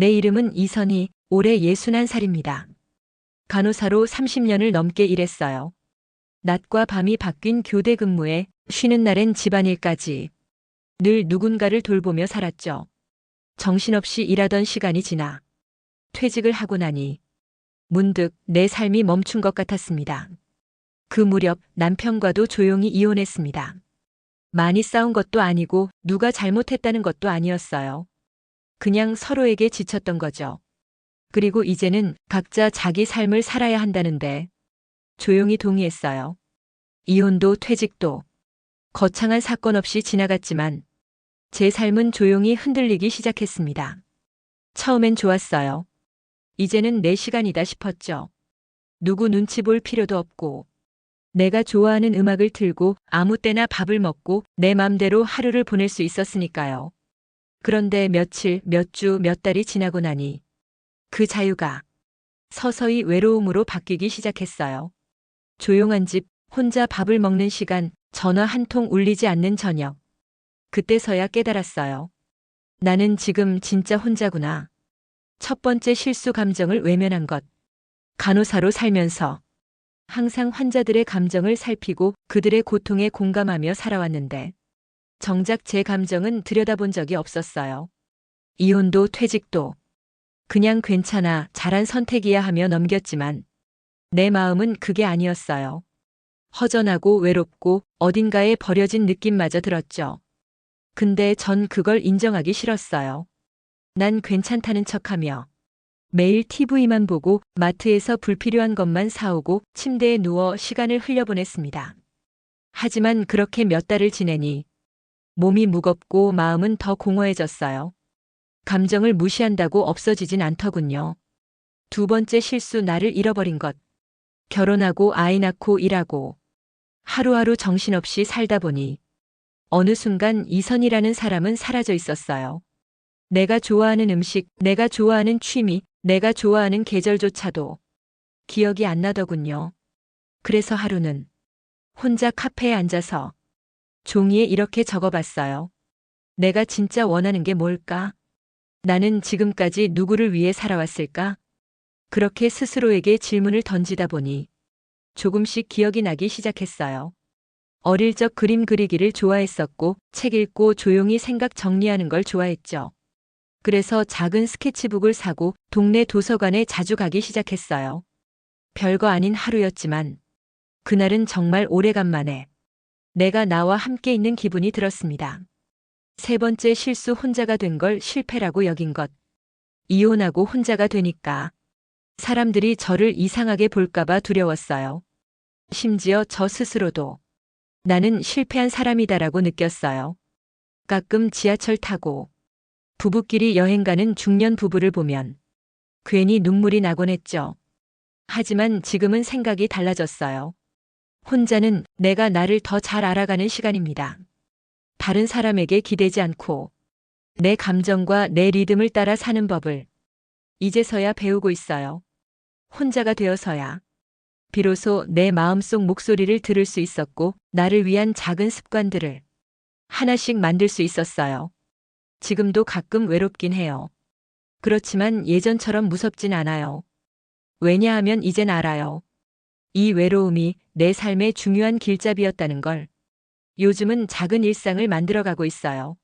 내 이름은 이선희, 올해 61살입니다. 간호사로 30년을 넘게 일했어요. 낮과 밤이 바뀐 교대 근무에 쉬는 날엔 집안일까지 늘 누군가를 돌보며 살았죠. 정신없이 일하던 시간이 지나 퇴직을 하고 나니 문득 내 삶이 멈춘 것 같았습니다. 그 무렵 남편과도 조용히 이혼했습니다. 많이 싸운 것도 아니고 누가 잘못했다는 것도 아니었어요. 그냥 서로에게 지쳤던 거죠. 그리고 이제는 각자 자기 삶을 살아야 한다는데 조용히 동의했어요. 이혼도 퇴직도 거창한 사건 없이 지나갔지만 제 삶은 조용히 흔들리기 시작했습니다. 처음엔 좋았어요. 이제는 내 시간이다 싶었죠. 누구 눈치 볼 필요도 없고 내가 좋아하는 음악을 틀고 아무 때나 밥을 먹고 내 맘대로 하루를 보낼 수 있었으니까요. 그런데 며칠, 몇 주, 몇 달이 지나고 나니 그 자유가 서서히 외로움으로 바뀌기 시작했어요. 조용한 집, 혼자 밥을 먹는 시간, 전화 한 통 울리지 않는 저녁. 그때서야 깨달았어요. 나는 지금 진짜 혼자구나. 첫 번째 실수 감정을 외면한 것. 간호사로 살면서 항상 환자들의 감정을 살피고 그들의 고통에 공감하며 살아왔는데 정작 제 감정은 들여다본 적이 없었어요. 이혼도 퇴직도 그냥 괜찮아 잘한 선택이야 하며 넘겼지만 내 마음은 그게 아니었어요. 허전하고 외롭고 어딘가에 버려진 느낌마저 들었죠. 근데 전 그걸 인정하기 싫었어요. 난 괜찮다는 척하며 매일 TV만 보고 마트에서 불필요한 것만 사오고 침대에 누워 시간을 흘려보냈습니다. 하지만 그렇게 몇 달을 지내니 몸이 무겁고 마음은 더 공허해졌어요. 감정을 무시한다고 없어지진 않더군요. 두 번째 실수 나를 잃어버린 것. 결혼하고 아이 낳고 일하고 하루하루 정신없이 살다 보니 어느 순간 이선이라는 사람은 사라져 있었어요. 내가 좋아하는 음식, 내가 좋아하는 취미, 내가 좋아하는 계절조차도 기억이 안 나더군요. 그래서 하루는 혼자 카페에 앉아서 종이에 이렇게 적어봤어요. 내가 진짜 원하는 게 뭘까? 나는 지금까지 누구를 위해 살아왔을까? 그렇게 스스로에게 질문을 던지다 보니 조금씩 기억이 나기 시작했어요. 어릴 적 그림 그리기를 좋아했었고 책 읽고 조용히 생각 정리하는 걸 좋아했죠. 그래서 작은 스케치북을 사고 동네 도서관에 자주 가기 시작했어요. 별거 아닌 하루였지만 그날은 정말 오래간만에 내가 나와 함께 있는 기분이 들었습니다. 세 번째 실수 혼자가 된 걸 실패라고 여긴 것. 이혼하고 혼자가 되니까 사람들이 저를 이상하게 볼까봐 두려웠어요. 심지어 저 스스로도 나는 실패한 사람이다라고 느꼈어요. 가끔 지하철 타고 부부끼리 여행 가는 중년 부부를 보면 괜히 눈물이 나곤 했죠. 하지만 지금은 생각이 달라졌어요. 혼자는 내가 나를 더 잘 알아가는 시간입니다. 다른 사람에게 기대지 않고 내 감정과 내 리듬을 따라 사는 법을 이제서야 배우고 있어요. 혼자가 되어서야 비로소 내 마음속 목소리를 들을 수 있었고 나를 위한 작은 습관들을 하나씩 만들 수 있었어요. 지금도 가끔 외롭긴 해요. 그렇지만 예전처럼 무섭진 않아요. 왜냐하면 이젠 알아요. 이 외로움이 내 삶의 중요한 길잡이였다는 걸. 요즘은 작은 일상을 만들어가고 있어요.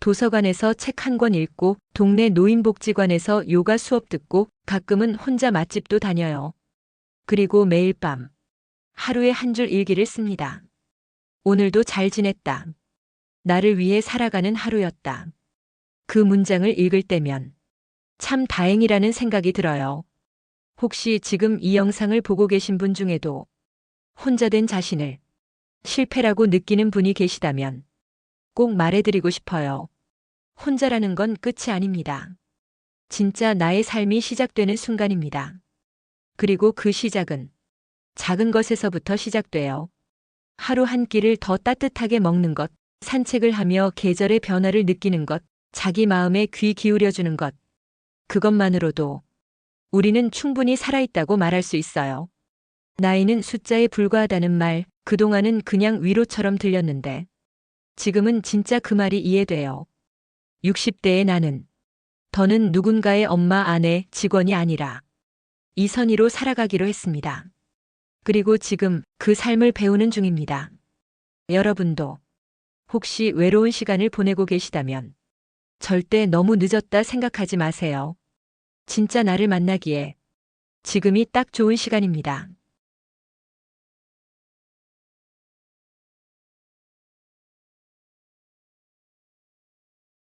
도서관에서 책 한 권 읽고 동네 노인복지관에서 요가 수업 듣고 가끔은 혼자 맛집도 다녀요. 그리고 매일 밤 하루에 한 줄 일기를 씁니다. 오늘도 잘 지냈다. 나를 위해 살아가는 하루였다. 그 문장을 읽을 때면 참 다행이라는 생각이 들어요. 혹시 지금 이 영상을 보고 계신 분 중에도 혼자 된 자신을 실패라고 느끼는 분이 계시다면 꼭 말해드리고 싶어요. 혼자라는 건 끝이 아닙니다. 진짜 나의 삶이 시작되는 순간입니다. 그리고 그 시작은 작은 것에서부터 시작돼요. 하루 한 끼를 더 따뜻하게 먹는 것, 산책을 하며 계절의 변화를 느끼는 것, 자기 마음에 귀 기울여주는 것. 그것만으로도 우리는 충분히 살아있다고 말할 수 있어요. 나이는 숫자에 불과하다는 말, 그동안은 그냥 위로처럼 들렸는데, 지금은 진짜 그 말이 이해돼요. 60대의 나는 더는 누군가의 엄마, 아내, 직원이 아니라 이선희로 살아가기로 했습니다. 그리고 지금 그 삶을 배우는 중입니다. 여러분도 혹시 외로운 시간을 보내고 계시다면 절대 너무 늦었다 생각하지 마세요. 진짜 나를 만나기에 지금이 딱 좋은 시간입니다.